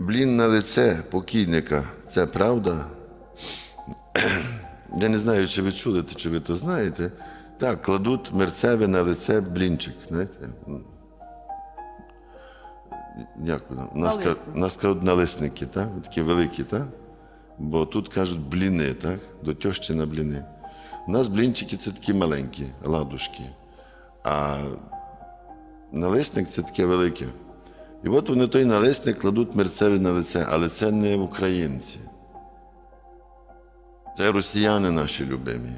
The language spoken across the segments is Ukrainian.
Блін на лице покійника. Це правда? Я не знаю, чи ви чули, чи ви то знаєте. Так, кладуть мерцеве на лице блінчик. Знаєте? Як воно? Нас, кажуть налисники, так? такі великі, так? Бо тут кажуть бліни, так? До тьощі на бліни. У нас блінчики це такі маленькі, ладушки. А налисник це таке велике. І от вони той налисник кладуть мерцеві на лице, але це не українці. Це росіяни наші любимі.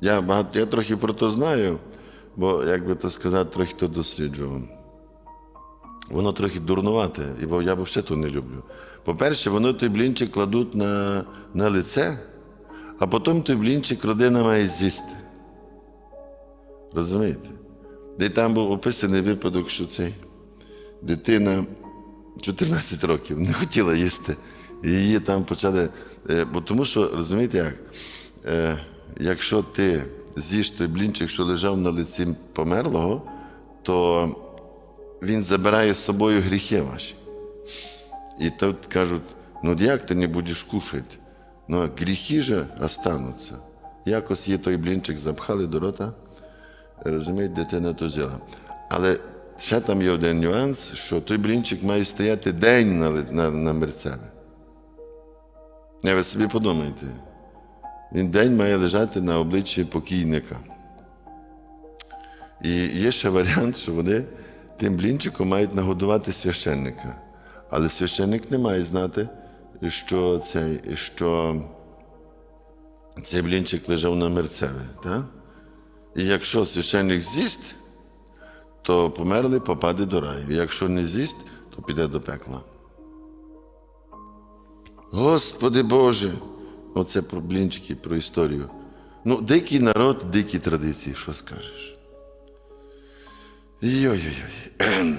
Я багато, я трохи про то знаю, бо, як би то сказати, трохи то досліджував. Воно трохи дурнувате, бо я взагалі то не люблю. По-перше, воно той блінчик кладуть на, на лице, а потім той блінчик родина має з'їсти. Розумієте? Де там був описаний випадок, що цей дитина 14 років не хотіла їсти. Її там почали. е, Бо тому що, розумієте як? Е, якщо ти з'їш той блінчик, що лежав на лиці померлого, то він забирає з собою гріхи ваші. І тут кажуть, ну як ти не будеш кушати? Ну, гріхи же остануться. Якось її той блінчик запхали до рота, розумієте, дитина то жила. Але ще там є один нюанс, що той блінчик має стояти день на, на, на мерцеве. Не, ви собі подумайте. Він день має лежати на обличчі покійника. І є ще варіант, що вони тим блінчиком мають нагодувати священника. Але священник не має знати, що цей, що цей блінчик лежав на мерцеве. Так? І якщо священник з'їсть, то померлий попаде до раю. Якщо не з'їсть, то піде до пекла. Господи Боже! Оце про блінчики, про історію. Ну, дикий народ, дикі традиції, що скажеш? Йой-йой-йой.